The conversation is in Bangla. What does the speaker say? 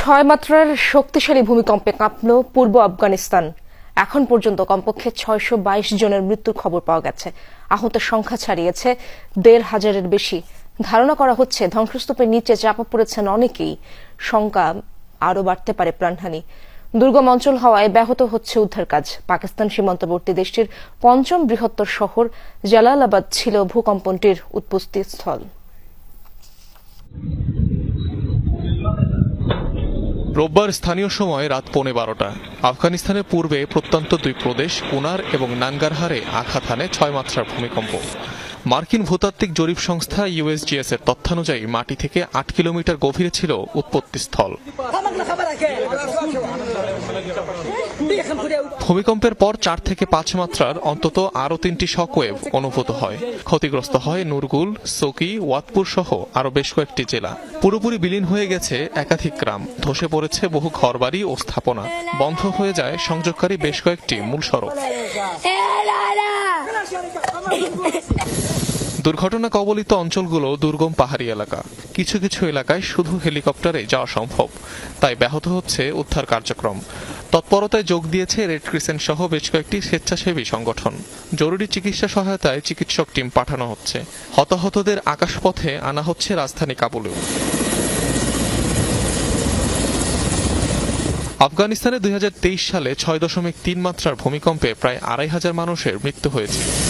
ছয় মাত্রার শক্তিশালী ভূমিকম্পে কাঁপল পূর্ব আফগানিস্তান। এখন পর্যন্ত কমপক্ষে ছয়শো বাইশ জনের মৃত্যুর খবর পাওয়া গেছে। আহতের সংখ্যা ছাড়িয়েছে দেড় হাজারের বেশি। ধারণা করা হচ্ছে ধ্বংসস্তূপের নিচে চাপা পড়েছেন অনেকেই। শঙ্কা আরও বাড়তে পারে প্রাণহানি। দুর্গম অঞ্চল হওয়ায় ব্যাহত হচ্ছে উদ্ধার কাজ। পাকিস্তান সীমান্তবর্তী দেশটির পঞ্চম বৃহত্তর শহর জালালাবাদ ছিল ভূকম্পনটির উৎপত্তি রোববার স্থানীয় সময় রাত পৌনে বারোটা। আফগানিস্তানের পূর্বে প্রত্যন্ত দুই প্রদেশ, কুনার এবং নাঙ্গারহারে আঘাত ছয় মাত্রার ভূমিকম্প। মার্কিন ভূতাত্ত্বিক জরিপ সংস্থা ইউএসজিএস এর তথ্যানুযায়ী মাটি থেকে আট কিলোমিটার গভীরে ছিল উৎপত্তিস্থল। ভূমিকম্পের পর চার থেকে পাঁচ মাত্রার অন্তত আরও তিনটি শকওয়েভ অনুভূত হয়। ক্ষতিগ্রস্ত হয় নুরগুল, সোকি, ওয়াতপুর সহ আরও বেশ কয়েকটি জেলা। পুরোপুরি বিলীন হয়ে গেছে একাধিক গ্রাম। ধসে পড়েছে বহু ঘরবাড়ি ও স্থাপনা। বন্ধ হয়ে যায় সংযোগকারী বেশ কয়েকটি মূল সড়ক। দুর্ঘটনা কবলিত অঞ্চলগুলো দুর্গম পাহাড়ি এলাকা। কিছু কিছু এলাকায় শুধু হেলিকপ্টারে যাওয়া সম্ভব। তাই ব্যাহত হচ্ছে উদ্ধার কার্যক্রম। তৎপরতায় যোগ দিয়েছে রেড ক্রিসেন্ট সহ বেশ কয়েকটি স্বেচ্ছাসেবী সংগঠন। জরুরি চিকিৎসা সহায়তায় চিকিৎসক টিম পাঠানো হচ্ছে। হতাহতদের আকাশপথে আনা হচ্ছে রাজধানী কাবুলেও। আফগানিস্তানে দুই হাজার তেইশ সালে ছয় দশমিক তিন মাত্রার ভূমিকম্পে প্রায় আড়াই হাজার মানুষের মৃত্যু হয়েছে।